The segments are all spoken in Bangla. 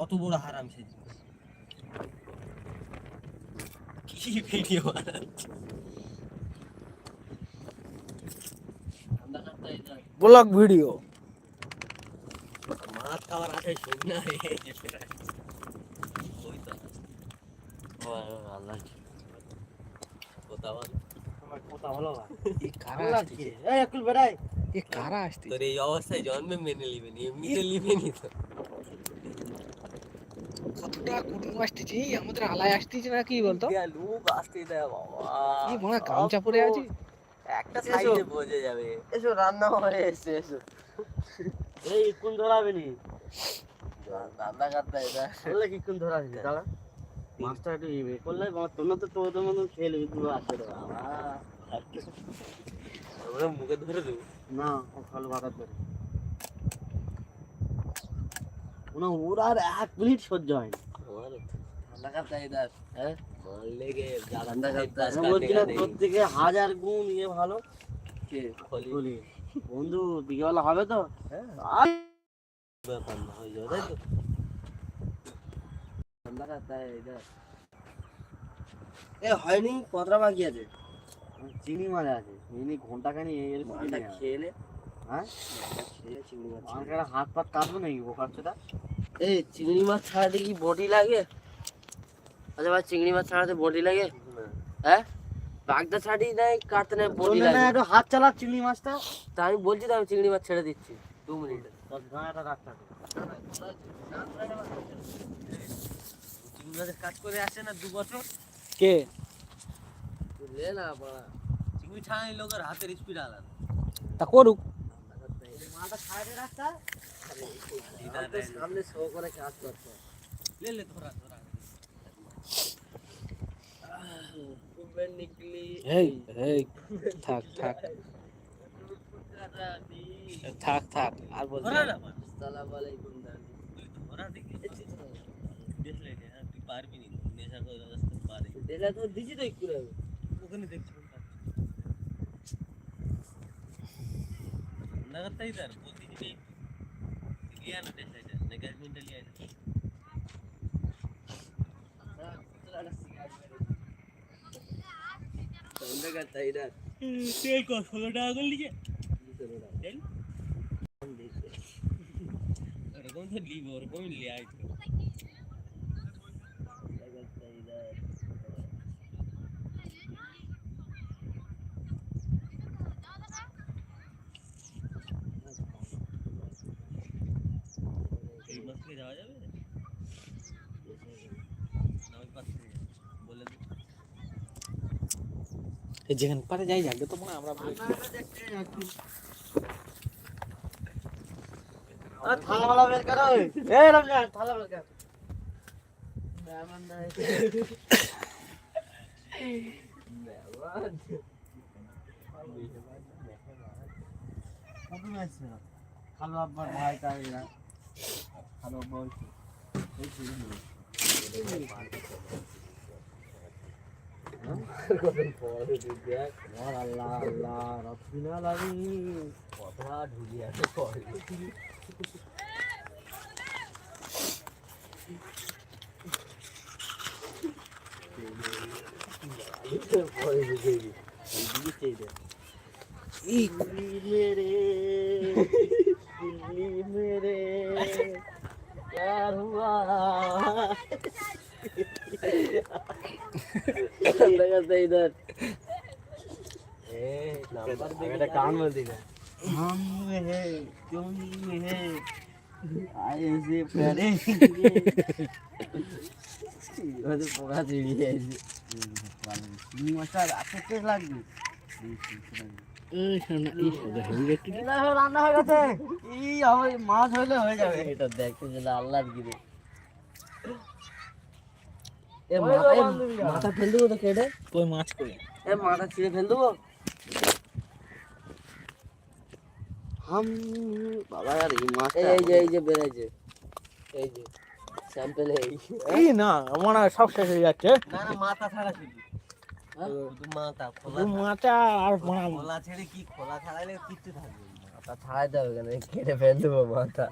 কত বড় হারাম সে কি ভিডিও ব্লগ ভিডিও। মাছ খাওয়ার আছে শোন আল্লাহ। এই কারা আসছে তোর এই অবস্থায় জন্মে মেনে নিবে নি এমনিতে নিবে তো। কতটা কুটুম আসতেছে আমাদের আলায় আসতেছে না কি বলতো? লোক আসতে দেয় বাবা। এই মনে গামছা পরে আছে? একটা সাইডে বোঝা যাবে। এসো রান্না হয়ে এসছে এসো। এই কোন ধরাবে নি? রান্না করতে এটা। বললে কি কোন ধরা হয়েছে দাঁড়া। মাছটা একটু ইয়ে করলে তোমরা তো তোদের মতন খেয়ে নেবে তুমি আসবে বাবা। আমরা মুখে ধরে দেবো। না ও ভালো ভাড়া ধরে। না ওর আর এক মিনিট সহ্য হয়? না হাজার গুণ ইয়ে ভালো। বন্ধু বিকেবেলা হবে তো? হ্যাঁ। হয়ে এ হয়নি কতটা বাকি আছে। চিংড়ি মাছ আছে। ঘণ্টা খানি খেলে হ্যাঁ? হাত পাত কাটবো নাকি বোকাচ্ছটা এই চিংড়ি মাছ ছাড়াতে কি বটি লাগে? আচ্ছা ভাই চিংড়ি মাছ ছাড়াতে বটি লাগে? হ্যাঁ? বাগদা ছাড়ি নাই কাটতে নাই না লাগে। একটু হাত চালা চিংড়ি মাছটা। তা আমি বলছি তো আমি চিংড়ি মাছ ছেড়ে দিচ্ছি। দু মিনিট। চিংড়ি মাছের কাজ করে আসে না দু বছর? কে? বুঝলে না চিংড়ি ছাড়াই লোকের হাতের স্পিড আলাদা তা করুক। থাক থাক। থাক থাক আর বল তুই দেখলে তুই পারবি নেশা করে তো দিছি তো করে ওখানে দেখছি। ನಗತ್ತಾ ಇದ್ದಾರೆ ಕೂತಿದ್ದೀನಿ ಕ್ಲಿಯರ್ ಟೆಸ್ಟ್ ಆಯ್ತು ನೆಗಜ್ಮೆಂಟಲ್ಲಿ ಆಯ್ತು ಸಂದಗತ್ತಾ ಇದ್ದಾರೆ ಕೇಳ್ಕೊ ಸೊಲೋಡ ಆಗಲ್ಲಿಗೆ ಹೊರಗೊಂದು ಲೀವ್ ಹೊರಗೊಂದು ಇಲ್ಲಿ ಆಯ್ತು যাওয়া যাবে? যেখানে পারে যাই যাবে তো মনে আমরা। থালা বের করো। এ রমজান থালা বের কর। খালো আব্বার ভাই তাই এরা খালো আব্বা হইছে এই ছিল আর আল্লাহ हुआ लगता इधर ए नंबर दे बेटा कान में दिखा हम है तुम है आए से प्यारे ওদের পোকা চিড়ি আছে চিংড়ি মাছটা রাতে টেস্ট লাগবে এই শোনা এই শোনা হেভি একটু রান্না হয়ে গেছে ই হবে মাছ হইলে হয়ে যাবে এটা দেখতে গেলে আল্লাহর গিরে এ মাথা এ বান্ধবীরা। মাথা ফেল দেবো তো কেটে কই মাছ কই এ মাথা ছিঁড়ে ফেল দেবো হাম বাবা यार এই মাছ এই এই যে এই যে বেড়েছে এই যে স্যাম্পল এই এই না মনে হয় সব শেষ হয়ে যাচ্ছে না না মাথা ছাড়া? শুধু মাথা খোলা মাথা আর হয় খোলা ছেড়ে কি খোলা ছাড়াইলে কিচ্ছু থাকবে না। মাথা কেন? কেটে ফেল দেবো মাথা।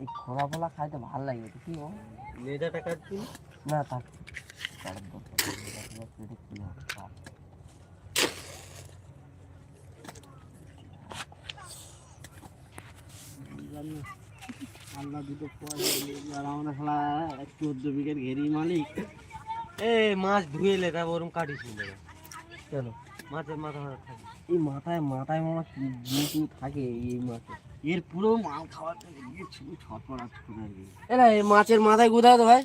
এই খোলা ফোলা খাইতে ভালো লাগে কি বল? লেজাটা কাটছি না থাক। আল্লাহ দুটো পয়সা দিয়েছে, আর আমরা শালা চোদ্দ বিঘের ঘেরি মালিক। এ মাছ ধুয়ে লে তা ওরম কাটিস কেন? মাছের মাথা থাকে। এই মাথায় মাথায় মামা কি থাকে এই মাছে। এর পুরো মাল খাওয়ার করে আর কি এরা এই মাছের মাথায় গু তো ভাই।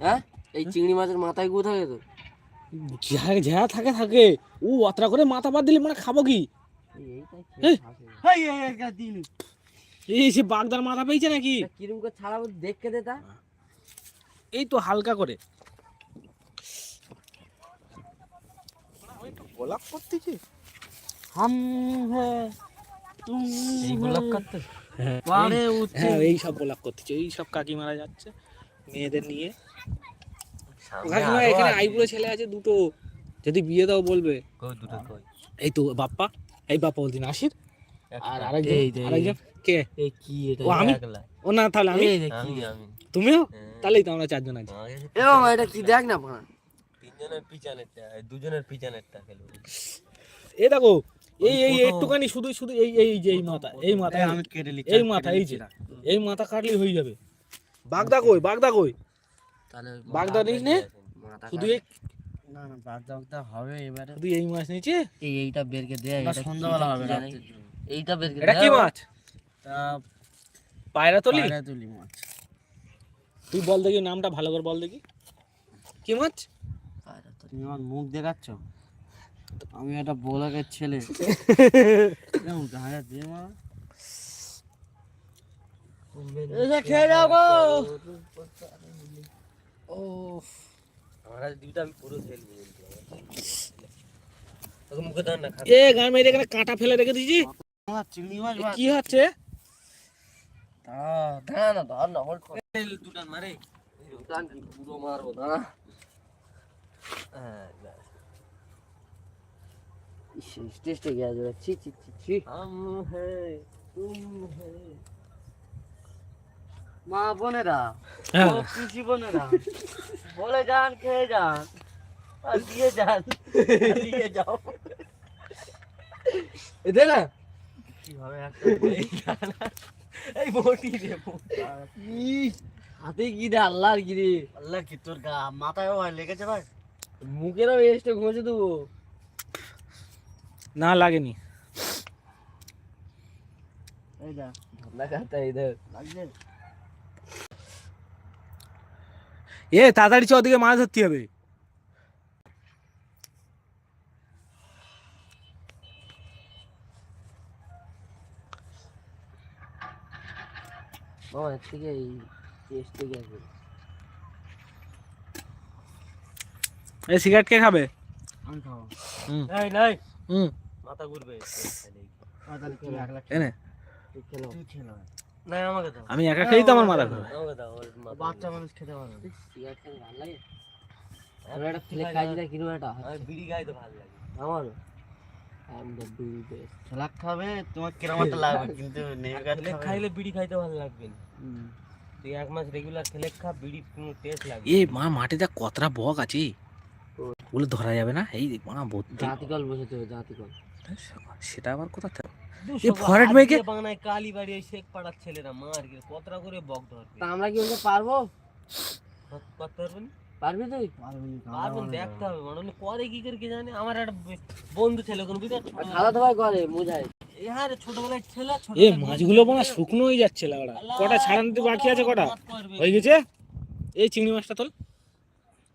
হ্যাঁ? এই চিংড়ি মাছের মাথায় গু থাকে তো। যা থাকে থাকে। ও অতটা করে মাথা বাদ দিলে মানে খাব কি? এই- এই সে বাগদার মাথা পেয়েছে নাকি? কিরম করে ছাড়াবো দেখকে দে তা। এই তো হালকা করে। গোলাপ করতেছে? হাম হে তুম এইগুলো কাটতে? হ্যাঁ পারে এই- উঠছে। হ্যাঁ এই সব গোলাপ করতেছে এই সব কাকিমারা যাচ্ছে মেয়েদের নিয়ে। কাকিমা এখানে আইবুড়ো ছেলে আছে দুটো যদি বিয়ে দাও বলবে। কই দুটো কই? এই তো বাপ্পা এই বাপ্পা বলতে নাসির আর আরেকজন এই এই আরেকজন কে? এই কি এটা? ও আমি? ও না তাহলে আমি? এই তুমিও? হ্যাঁ। তাহলেই তো আমরা চারজন আছি। আমাকে এ মামা এটা কি দেখ না তিনজনের পিছনেরটা এই দুজনের পিছনেরটা খেলব। এই দেখো এই এই একটুখানি শুধু শুধু এই এই যে এই মাথা এই মাথা আমি কেটে নিচ্ছি এই মাথা এই যে এই মাথা কাটলেই হয়ে যাবে। বাগদা কই বাগদা কই? তাহলে বাগদা নিস নে। শুধু এই না না বাদ দাও হবে এবারে। শুধু এই মাছ নিচে এই এইটা বের করে দে এটা সন্ধ্যাবেলা হবে, জন্য। এইটা বের করে এটা কি মাছ? তা পায়রা তলি পায়রা তুলি মাছ। তুই বল দেখি নামটা ভালো করে বল দেখি। কি মাছ? তুমি আমার মুখ দেখাচ্ছ? আমি একটা বোলাকের ছেলে। খেয়ে যাও গো। ও এ গান মেরে এখানে কাঁটা ফেলে রেখে এ কি হচ্ছে? দাঁড়া, দাঁড়া না, ধর না, hold কর। দুটান মারে। পুরো মারবো, দাঁড়া। হ্যাঁ। হাতে কি যাবে ছি আর দিয়ে এই বটি রে হাতে আল্লাহর আল্লাহ কি তোর গা মাথায় লেগেছে ভাই। মুখেরও এসে ঘষে দেবো না লাগেনি এই যা ঠান্ডা খাতা ইধর লাগছে এ তাড়াতাড়ি চ ওদিকে মাছ ধরতে হবে বাবা এর থেকে এই টেস্ট থেকে এই সিগারেট কে খাবে? আমি খাব। হুম। এই নাই হুম। মাথা ঘুরবে। এক লাখ এনে। খেলো। খেলো। আমাকে আমি একা খেয়েই তো আমার মাথা ঘুরে আমাকে দাও বাচ্চা মানুষ খেতে পারবে না। সিগারেট খেতে ভালো লাগে? আর একটা ফেলে খাই কিরম একটা আমি বিড়ি খাইতে ভালো লাগে। আমারও দ্য খেলাক খাবে তোমার কিরম লাগবে কিন্তু খাইলে বিড়ি খাইতে ভালো লাগবে না। তুই এক মাস রেগুলার খেলে খা বিড়ি কোনো টেস্ট লাগবে এ মা মাঠে দেখ কতটা বক আছে। ওগুলো ধরা যাবে না। এই মা ভর্তি জাতিকল বসেতে হবে জাতিকল সেটা আবার কোথা থেকে? মেয়েকে- বাংলায় বাড়ি ওই শেখ পাড়ার ছেলেরা মার গিয়ে কতটা করে বক ধরবে। তা আমরা কি ওটা পারব? করতে পারবেন পারবি তুই? পারবে দেখতে হবে মানে করে কি করে কি জানে? আমার একটা বন্ধু ছেলে কোন খালা করে এই হ্যাঁ ছোটবেলায় ছেলে এ মাছগুলো শুকনো হয়ে যাচ্ছে লাগড়া কটা ছাড়ানোতে বাকি আছে কটা? হয়ে গেছে? এই চিংড়ি মাছটা তোল।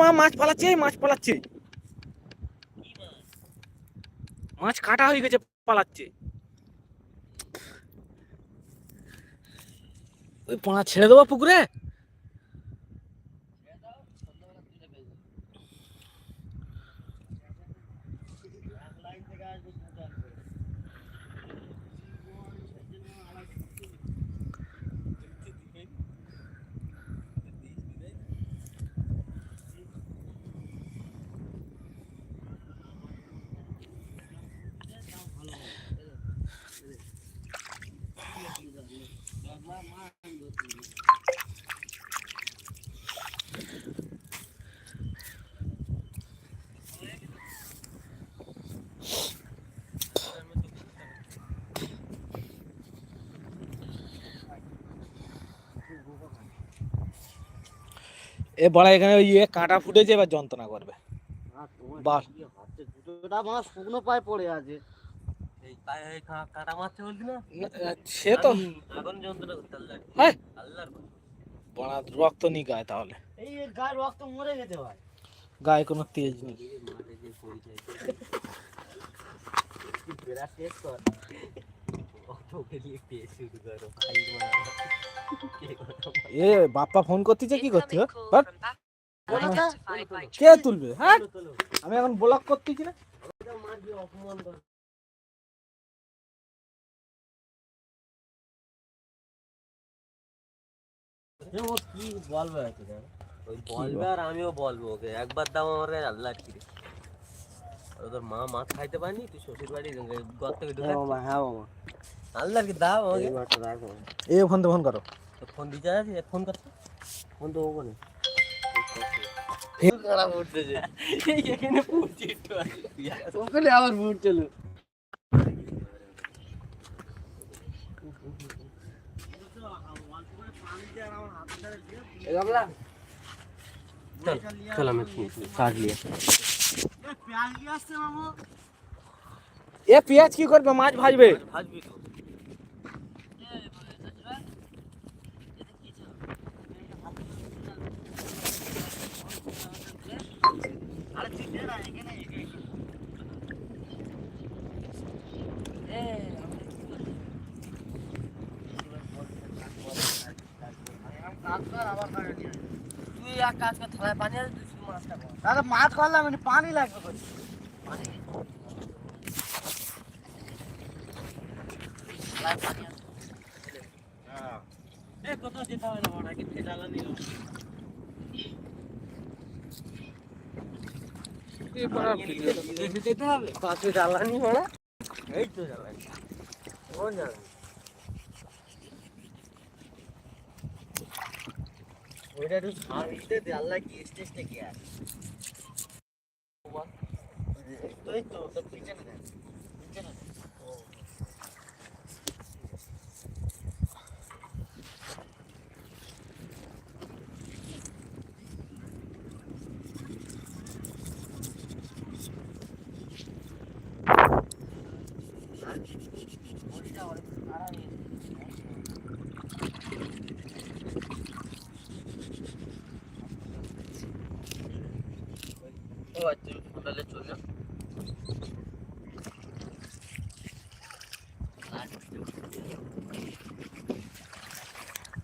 মা, মাছ পালাচ্ছে মাছ পালাচ্ছে। মাছ কাটা হয়ে গেছে, পালাচ্ছে। ওই পোনা ছেড়ে দেবো পুকুরে? এ বড়া এখানে ওই ইয়ে কাঁটা ফুটেছে এবার যন্ত্রণা করবে। দুটোটা মাছ শুকনো পায়ে পড়ে আছে। সে তো যন্ত্রণা হ্যাঁ। আল্লাহর বড়া রক্ত নি গায়ে তাহলে। রক্ত মরে গেছে ভাই। গায়ে কোনো তেজ নেই। শেষ কর। এ বাপ্পা ফোন করতেছে কি করতে by কে তুলবে হ্যাঁ। আমি এখন ব্লক করতেছি না। কি বলবে বলবে আর আমিও বলব ওকে। একবার দাও আমার আল্লাহ তোর মা মাছ খাইতে পারেনি? তুই শ্বশুর বাড়ি ঘর থেকে হ্যাঁ বাবা। হ্যাঁ বাবা আল্লাহ কি দাও আমাকে। এই মাছটা রাখো এ ফোন তো ফোন করো। তো ফোন দিতে আছে ফোন করতে? ফোন তো ওখানে খারাপ উঠতেছে এখানে পড়ছি একটু আগে। ওখানে আবার ভুট চলো। চল চল আমি কাট লিয়ে এ পেঁয়াজ কি করবে? মাছ ভাজবে। তুই এক কাজ কর থালায় পানি আছে তুই মাছটা কর। তাহলে মাছ করলাম পানি লাগবে করে এ কোথাও যেতে হবে না ওটা কিন্তু জ্বালানি যেতে হবে। পাশে জ্বালানি হলো এই তো জ্বালানি কোন জ্বালানি ওইটা একটু সার দিতে দে আল্লাহ কি স্টেজটা কি এই তো তো পিছনে দেখ আচ্ছা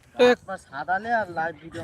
তাহলে চলে সাদালে আর লাইভ ভিডিও